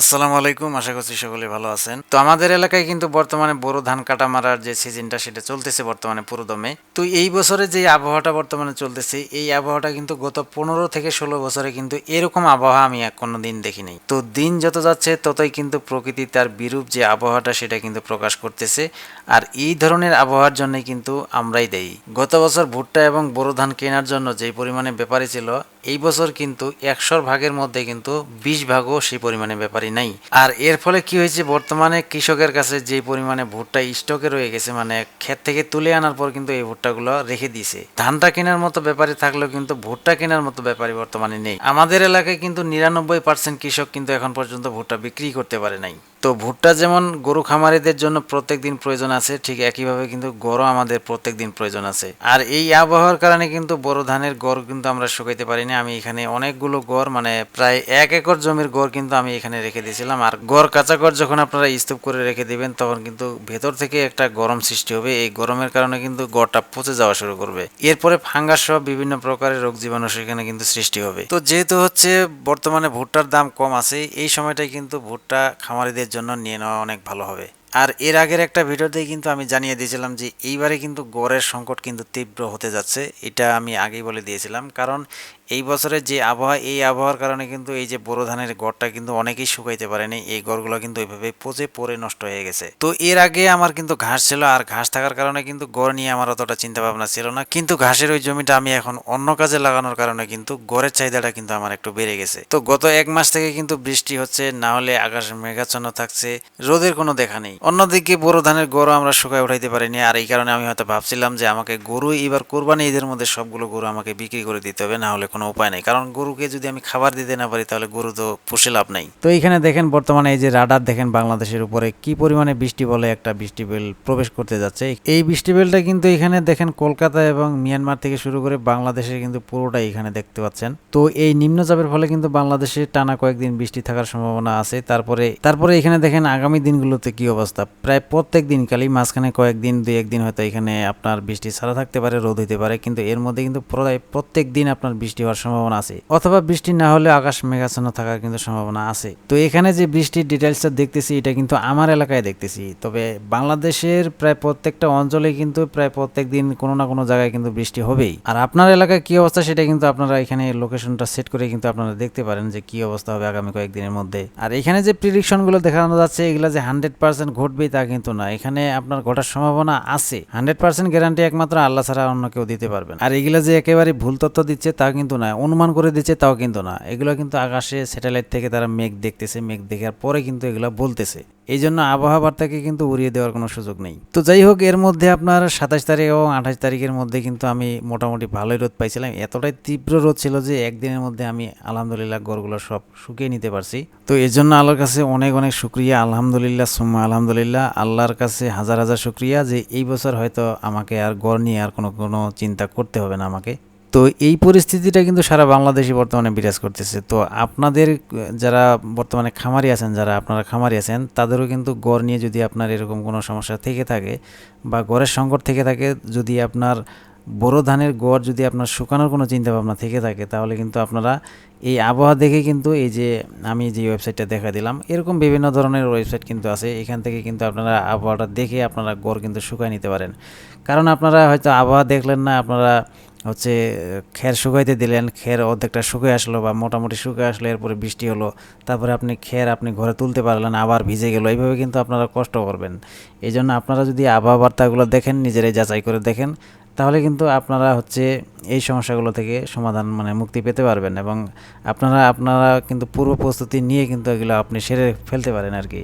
আসসালামু আলাইকুম, আশা করছি সকলে ভালো আছেন। তো আমাদের এলাকায় কিন্তু বর্তমানে বড় ধান কাটা মারার যে সিজনটা, সেটা চলতেছে বর্তমানে পুরোদমে। তো এই বছরে যে আবহাওয়াটা বর্তমানে চলতেছে, এই আবহাওয়াটা কিন্তু গত পনেরো থেকে ষোলো বছরে কিন্তু এরকম আবহাওয়া আমি কোনো দিন দেখিনি। তো দিন যত যাচ্ছে, ততই কিন্তু প্রকৃতি তার বিরূপ যে আবহাওয়াটা, সেটা কিন্তু প্রকাশ করতেছে। আর এই ধরনের আবহাওয়ার জন্যই কিন্তু আমরাই দেই। গত বছর ভুট্টা এবং বোরো ধান কেনার জন্য যে পরিমাণে ব্যাপারী ছিল, এই বছর কিন্তু একশোর ভাগের মধ্যে কিন্তু বিশ ভাগও সেই পরিমাণে ব্যাপারী নাই। আর এর ফলে কি হয়েছে, বর্তমানে কৃষকের কাছে যে পরিমাণে ভুট্টা স্টকে রয়ে গেছে মানে ক্ষেত থেকে তুলে আনার পর কিন্তু এই ভুট্টাগুলো রেখে দিয়েছে। ধানটা কেনার মতো ব্যাপারী থাকলেও কিন্তু ভুট্টা কেনার মতো ব্যাপারী বর্তমানে নেই। আমাদের এলাকায় কিন্তু নিরানব্বই পার্সেন্ট কৃষক কিন্তু এখন পর্যন্ত ভুট্টা বিক্রি করতে পারে নাই। তো ভুট্টা যেমন গরু খামারিদের জন্য প্রত্যেক দিন প্রয়োজন আছে, ঠিক একইভাবে কিন্তু গড়ও আমাদের প্রত্যেক দিন প্রয়োজন আছে। আর এই আবহাওয়ার কারণে কিন্তু বড় ধানের গড় কিন্তু আমরা শুকাইতে পারিনি। আমি এখানে অনেকগুলো গড় মানে প্রায় এক একর জমির গড় কিন্তু আমি এখানে রেখে দিয়েছিলাম। আর গড় কাঁচা গড় যখন আপনারা স্তূপ করে রেখে দিবেন, তখন কিন্তু ভেতর থেকে একটা গরম সৃষ্টি হবে। এই গরমের কারণে কিন্তু গড়টা পচে যাওয়া শুরু করবে। এরপরে ফাঙ্গাস সহ বিভিন্ন প্রকারের রোগ জীবাণু সেখানে কিন্তু সৃষ্টি হবে। তো যেহেতু হচ্ছে বর্তমানে ভুট্টার দাম কম আছে, এই সময়টাই কিন্তু ভুট্টা খামারিদের জন্য নিয়ে নেওয়া অনেক ভালো হবে। আর এর আগের একটা ভিডিওতেই কিন্তু আমি জানিয়ে দিয়েছিলাম যে এইবারে কিন্তু গড়ের সংকট কিন্তু তীব্র হতে যাচ্ছে। এটা আমি আগেই বলে দিয়েছিলাম। কারণ এই বছরের যে আবহাওয়া, এই আবহাওয়ার কারণে কিন্তু এই যে বোরো ধানের গড়টা কিন্তু অনেকেই শুকাইতে পারেনি। এই গড়গুলো কিন্তু ওইভাবে পচে পড়ে নষ্ট হয়ে গেছে। তো এর আগে আমার কিন্তু ঘাস ছিল আর ঘাস থাকার কারণে কিন্তু গড় নিয়ে আমার অতটা চিন্তা ভাবনা ছিল না। কিন্তু ঘাসের ওই জমিটা আমি এখন অন্য কাজে লাগানোর কারণে কিন্তু গড়ের চাহিদাটা কিন্তু আমার একটু বেড়ে গেছে। তো গত এক মাস থেকে কিন্তু বৃষ্টি হচ্ছে, না হলে আকাশ মেঘাচ্ছন্ন থাকছে, রোদের কোনো দেখা নেই। অন্যদিকে বড় ধানের গরু আমরা শুকায় উঠাইতে পারিনি, আর এই কারণে আমি হয়তো ভাবছিলাম যে আমাকে গরু, এবার কোরবানি ঈদের মধ্যে সবগুলো গরু আমাকে বিক্রি করে দিতে হবে, না হলে কোনো উপায় নেই। কারণ গরুকে যদি আমি খাবার দিতে না পারি, তাহলে গরু তো পুষে লাভ নাই। তো এইখানে দেখেন, বর্তমানে এই যে রাডার দেখেন, বাংলাদেশের উপরে কি পরিমাণে বৃষ্টি বলে একটা বৃষ্টি বেল প্রবেশ করতে যাচ্ছে। এই বৃষ্টি বেলটা কিন্তু এখানে দেখেন, কলকাতা এবং মিয়ানমার থেকে শুরু করে বাংলাদেশে কিন্তু পুরোটাই এখানে দেখতে পাচ্ছেন। তো এই নিম্নচাপের ফলে কিন্তু বাংলাদেশে টানা কয়েকদিন বৃষ্টি থাকার সম্ভাবনা আছে। তারপরে তারপরে এখানে দেখেন, আগামী দিনগুলোতে কি অবস্থা? প্রায় প্রত্যেক দিন খালি মাঝখানে কয়েকদিন দুই একদিন হয়তো এখানে আপনার বৃষ্টি ছাড়া থাকতে পারে, রোদ হইতে পারে, কিন্তু এর মধ্যে কিন্তু প্রায় প্রত্যেক দিন আপনার বৃষ্টি হওয়ার সম্ভাবনা আছে। অথবা বৃষ্টি না হলে আকাশ মেঘাচ্ছন্ন থাকার কিন্তু সম্ভাবনা আছে। তো এখানে যে বৃষ্টির ডিটেলসটা দেখতেছি, এটা কিন্তু আমার এলাকায় দেখতেছি। তবে বাংলাদেশের প্রায় প্রত্যেকটা অঞ্চলে কিন্তু প্রায় প্রত্যেক দিন কোনো না কোনো জায়গায় কিন্তু বৃষ্টি হবেই। আর আপনার এলাকায় কি অবস্থা সেটা কিন্তু আপনারা এখানে লোকেশনটা সেট করে কিন্তু আপনারা দেখতে পারেন যে কি অবস্থা হবে আগামী কয়েকদিনের মধ্যে। আর এখানে যে প্রিডিকশনগুলো দেখানো যাচ্ছে, এগুলো যে হান্ড্রেড পার্সেন্ট ঘটবেই তা কিন্তু না। এখানে আপনার ঘটার সম্ভাবনা আছে। হান্ড্রেড পার্সেন্ট গ্যারান্টি একমাত্র আল্লাহ ছাড়া অন্য কেউ দিতে পারবেন। আর এগুলো যে একেবারে ভুল তথ্য দিচ্ছে তা কিন্তু না, অনুমান করে দিচ্ছে তাও কিন্তু না। এগুলো কিন্তু আকাশে স্যাটেলাইট থেকে তারা মেঘ দেখতেছে, মেঘ দেখার পরে কিন্তু এগুলো বলতেছে। এই জন্য আবহাওয়া বার্তাকে কিন্তু উড়িয়ে দেওয়ার কোনো সুযোগ নেই। তো যাই হোক এর মধ্যে আপনার সাতাশ তারিখ এবং আঠাশ তারিখের মধ্যে কিন্তু আমি মোটামুটি ভালোই রোদ পাইছিলাম। এতটাই তীব্র রোদ ছিল যে একদিনের মধ্যে আমি আলহামদুলিল্লাহ গড়গুলো সব শুকিয়ে নিতে পারছি। তো এর জন্য আল্লাহর কাছে অনেক অনেক শুক্রিয়া। আলহামদুলিল্লাহ, সুম্মা আলহামদুলিল্লাহ। আল্লাহর কাছে হাজার হাজার শুক্রিয়া যে এই বছর হয়তো আমাকে আর গড় নিয়ে আর কোনো কোনো চিন্তা করতে হবে না আমাকে। তো এই পরিস্থিতিটা কিন্তু সারা বাংলাদেশে বর্তমানে বিরাজ করতেছে। তো আপনাদের যারা বর্তমানে খামারি আছেন, যারা আপনারা খামারি আছেন, তাদেরও কিন্তু গড় নিয়ে যদি আপনার এরকম কোনো সমস্যা থেকে থাকে বা গড়ের সংকট থেকে থাকে, যদি আপনার বড় ধানের গড় যদি আপনার শুকানোর কোনো চিন্তা ভাবনা থেকে থাকে, তাহলে কিন্তু আপনারা এই আবহাওয়া দেখে কিন্তু এই যে আমি যে ওয়েবসাইটটা দেখা দিলাম, এরকম বিভিন্ন ধরনের ওয়েবসাইট কিন্তু আছে। এখান থেকে কিন্তু আপনারা আবহাওয়াটা দেখে আপনারা গড় কিন্তু শুকায় নিতে পারেন। কারণ আপনারা হয়তো আবহাওয়া দেখলেন না, আপনারা হচ্ছে, খের শুকাইতে দিলেন, খের অর্ধেকটা শুকিয়ে আসলো বা মোটামুটি শুকিয়ে আসলো, এরপরে বৃষ্টি হলো, তারপরে আপনি খের আপনি ঘরে তুলতে পারলেন, আবার ভিজে গেলো, এইভাবে কিন্তু আপনারা কষ্ট করবেন। এই জন্য আপনারা যদি আবহাওয়া বার্তাগুলো দেখেন, নিজেরাই যাচাই করে দেখেন, তাহলে কিন্তু আপনারা হচ্ছে এই সমস্যাগুলো থেকে সমাধান মানে মুক্তি পেতে পারবেন এবং আপনারা আপনারা কিন্তু পূর্ব প্রস্তুতি নিয়ে কিন্তু এগুলো আপনি সেরে ফেলতে পারেন আর কি।